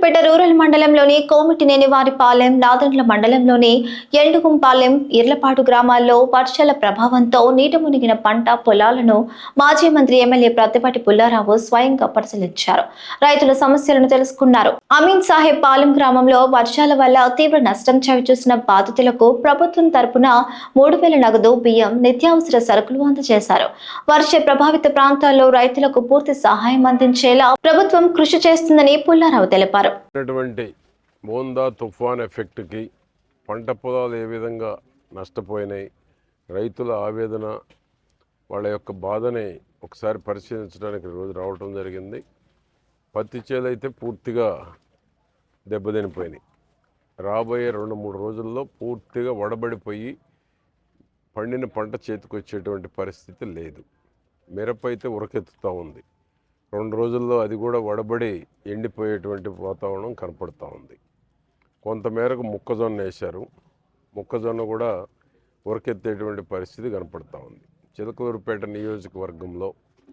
Chilakaluripet rural మండలంలోని కోమటినేని వారిపాలెం నాదండ్ల మండలంలోని ఎండుగుంపాలెం ఇర్లపాటు గ్రామాల్లో వర్షాల ప్రభావంతో నీట మునిగిన పంట పొలాలను మాజీ మంత్రి ఎమ్మెల్యే ప్రతిపాటి పుల్లారావు స్వయంగా పరిశీలించారు. రైతుల సమస్యలను తెలుసుకున్నారు. అమీన్ సాహెబ్ పాలెం గ్రామంలో వర్షాల వల్ల తీవ్ర నష్టం చవిచూసిన బాధితులకు ప్రభుత్వం తరపున మూడు వేల నగదు బియ్యం నిత్యావసర సరుకులు అందజేశారు. వర్ష ప్రభావిత ప్రాంతాల్లో రైతులకు పూర్తి సహాయం అందించేలా ప్రభుత్వం కృషి చేస్తుందని పుల్లారావు తెలిపారు. ఉన్నటువంటి మోందా తుఫాన్ ఎఫెక్ట్కి పంట పొలాలు ఏ విధంగా నష్టపోయినాయి రైతుల ఆవేదన వాళ్ళ యొక్క బాధని ఒకసారి పరిశీలించడానికి రోజు రావటం జరిగింది. పత్తి చేలు అయితే పూర్తిగా దెబ్బతినిపోయినాయి. రాబోయే రెండు మూడు రోజుల్లో పూర్తిగా వడబడిపోయి పండిన పంట చేతికొచ్చేటువంటి పరిస్థితి లేదు. మిరప అయితే ఉరకెత్తుతూ ఉంది. రెండు రోజుల్లో అది కూడా వడబడి ఎండిపోయేటువంటి వాతావరణం కనపడుతూ ఉంది. కొంతమేరకు మొక్కజొన్న వేశారు. మొక్కజొన్న కూడా ఉరకెత్తేటువంటి పరిస్థితి కనపడుతూ ఉంది. చిలకలూరుపేట నియోజకవర్గంలో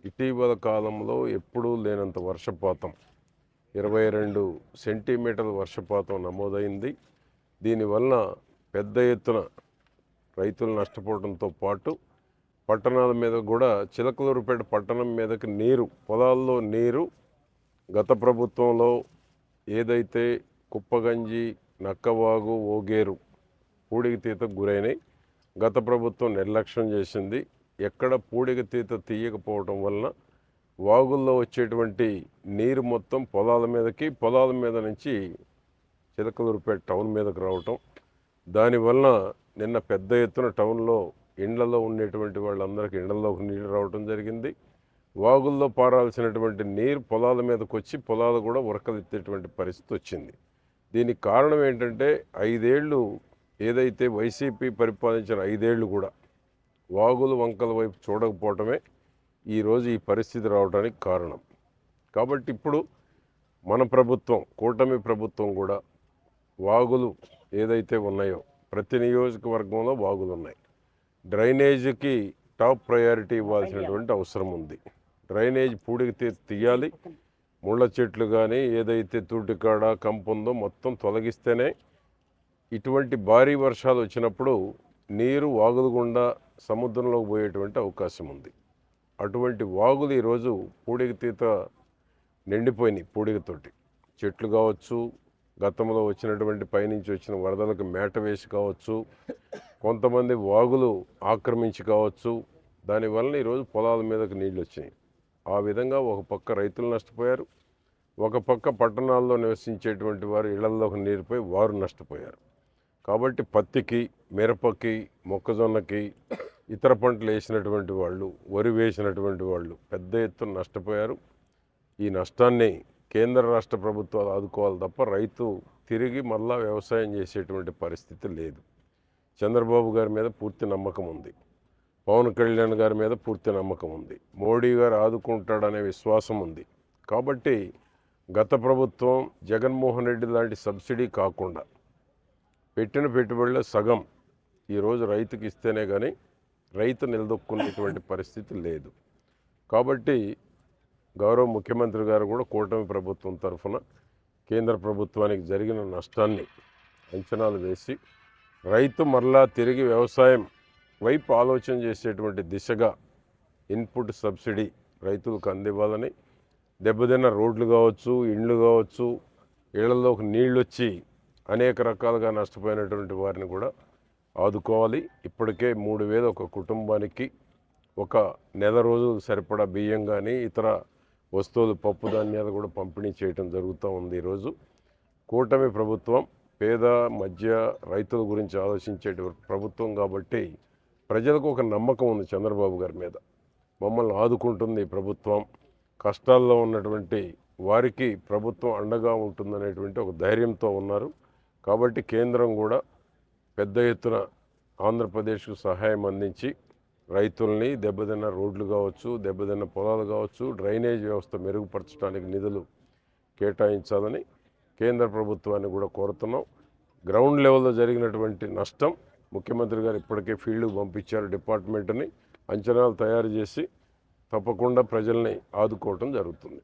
ఇటీవల కాలంలో ఎప్పుడూ లేనంత వర్షపాతం ఇరవై రెండు సెంటీమీటర్ల వర్షపాతం నమోదైంది. దీనివలన పెద్ద ఎత్తున రైతులు నష్టపోవడంతో పాటు పట్టణాల మీద కూడా చిలకలూరుపేట పట్టణం మీదకి నీరు పొలాల్లో నీరు గత ప్రభుత్వంలో ఏదైతే కుప్పగంజి నక్కవాగు ఓగేరు పూడికతీతకు గురైనాయి గత ప్రభుత్వం నిర్లక్ష్యం చేసింది. ఎక్కడ పూడికతీత తీయకపోవటం వలన వాగుల్లో వచ్చేటువంటి నీరు మొత్తం పొలాల మీదకి పొలాల మీద నుంచి చిలకలూరుపేట టౌన్ మీదకి రావటం. దానివలన నిన్న పెద్ద ఎత్తున టౌన్లో ఇండ్లలో ఉండేటువంటి వాళ్ళందరికీ ఇండ్లలోకి నీళ్ళు రావటం జరిగింది. వాగుల్లో పారాల్సినటువంటి నీరు పొలాల మీదకి వచ్చి పొలాలు కూడా ఉరకలెత్తేటువంటి పరిస్థితి వచ్చింది. దీనికి కారణం ఏంటంటే ఐదేళ్ళు ఏదైతే వైసీపీ పరిపాలించిన ఐదేళ్ళు కూడా వాగులు వంకల వైపు చూడకపోవటమే ఈరోజు ఈ పరిస్థితి రావడానికి కారణం. కాబట్టి ఇప్పుడు మన ప్రభుత్వం కూటమి ప్రభుత్వం కూడా వాగులు ఏదైతే ఉన్నాయో ప్రతి నియోజకవర్గంలో వాగులు ఉన్నాయి. డ్రైనేజీకి టాప్ ప్రయారిటీ ఇవ్వాల్సినటువంటి అవసరం ఉంది. డ్రైనేజ్ పూడికి తీయాలి. ముళ్ళ చెట్లు కానీ ఏదైతే తూటికాడ కంపు ఉందో మొత్తం తొలగిస్తేనే ఇటువంటి భారీ వర్షాలు వచ్చినప్పుడు నీరు వాగులు గుండా సముద్రంలోకి పోయేటువంటి అవకాశం ఉంది. అటువంటి వాగులు ఈరోజు పూడిక తీత నిండిపోయినాయి పూడికతోటి చెట్లు కావచ్చు గతంలో వచ్చినటువంటి పైనుంచి వచ్చిన వరదలకు మేట వేసి కావచ్చు కొంతమంది వాగులు ఆక్రమించి కావచ్చు. దానివల్ల ఈరోజు పొలాల మీదకి నీళ్ళు వచ్చినాయి ఆ విధంగా ఒక పక్క రైతులు నష్టపోయారు. ఒక పక్క పట్టణాల్లో నివసించేటువంటి వారు ఇళ్ళలోకి నీరుపోయి వారు నష్టపోయారు. కాబట్టి పత్తికి మిరపకి మొక్కజొన్నకి ఇతర పంటలు వేసినటువంటి వాళ్ళు వరి వేసినటువంటి వాళ్ళు పెద్ద ఎత్తున నష్టపోయారు. ఈ నష్టాన్ని కేంద్ర రాష్ట్ర ప్రభుత్వాలు ఆదుకోవాలి తప్ప రైతు తిరిగి మళ్ళా వ్యవసాయం చేసేటువంటి పరిస్థితి లేదు. చంద్రబాబు గారి మీద పూర్తి నమ్మకం ఉంది. పవన్ కళ్యాణ్ గారి మీద పూర్తి నమ్మకం ఉంది. మోడీ గారు ఆదుకుంటాడనే విశ్వాసం ఉంది. కాబట్టి గత ప్రభుత్వం జగన్మోహన్ రెడ్డి లాంటి సబ్సిడీ కాకుండా పెట్టిన పెట్టుబడుల సగం ఈరోజు రైతుకి ఇస్తేనే కానీ రైతు నిలదొక్కునేటువంటి పరిస్థితి లేదు. కాబట్టి గౌరవ ముఖ్యమంత్రి గారు కూడా కూటమి ప్రభుత్వం తరఫున కేంద్ర ప్రభుత్వానికి జరిగిన నష్టాన్ని అంచనాలు వేసి రైతు మరలా తిరిగి వ్యవసాయం వైపు ఆలోచన చేసేటువంటి దిశగా ఇన్పుట్ సబ్సిడీ రైతులకు అందివ్వాలని దెబ్బతిన్న రోడ్లు కావచ్చు ఇండ్లు కావచ్చు ఇళ్ళలోకి నీళ్ళు వచ్చి అనేక రకాలుగా నష్టపోయినటువంటి వారిని కూడా ఆదుకోవాలి. ఇప్పటికే మూడు వేలు ఒక కుటుంబానికి ఒక నెల రోజులు సరిపడా బియ్యం కానీ ఇతర వస్తువులు పప్పు ధాన్యాలు కూడా పంపిణీ చేయడం జరుగుతూ ఉంది ఈరోజు. కూటమి ప్రభుత్వం పేద మధ్య రైతుల గురించి ఆలోచించే ప్రభుత్వం కాబట్టి ప్రజలకు ఒక నమ్మకం ఉంది చంద్రబాబు గారి మీద. మమ్మల్ని ఆదుకుంటుంది ప్రభుత్వం. కష్టాల్లో ఉన్నటువంటి వారికి ప్రభుత్వం అండగా ఉంటుందనేటువంటి ఒక ధైర్యంతో ఉన్నారు. కాబట్టి కేంద్రం కూడా పెద్ద ఎత్తున ఆంధ్రప్రదేశ్కు సహాయం అందించి రైతుల్ని దెబ్బతిన్న రోడ్లు కావచ్చు దెబ్బతిన్న పొలాలు కావచ్చు డ్రైనేజ్ వ్యవస్థ మెరుగుపరచడానికి నిధులు కేటాయించాలని కేంద్ర ప్రభుత్వాన్ని కూడా కోరుతున్నాం. గ్రౌండ్ లెవెల్లో జరిగినటువంటి నష్టం ముఖ్యమంత్రి గారు ఇప్పటికే ఫీల్డ్కి పంపించారు డిపార్ట్మెంట్ని. అంచనాలు తయారు చేసి తప్పకుండా ప్రజల్ని ఆదుకోవటం జరుగుతుంది.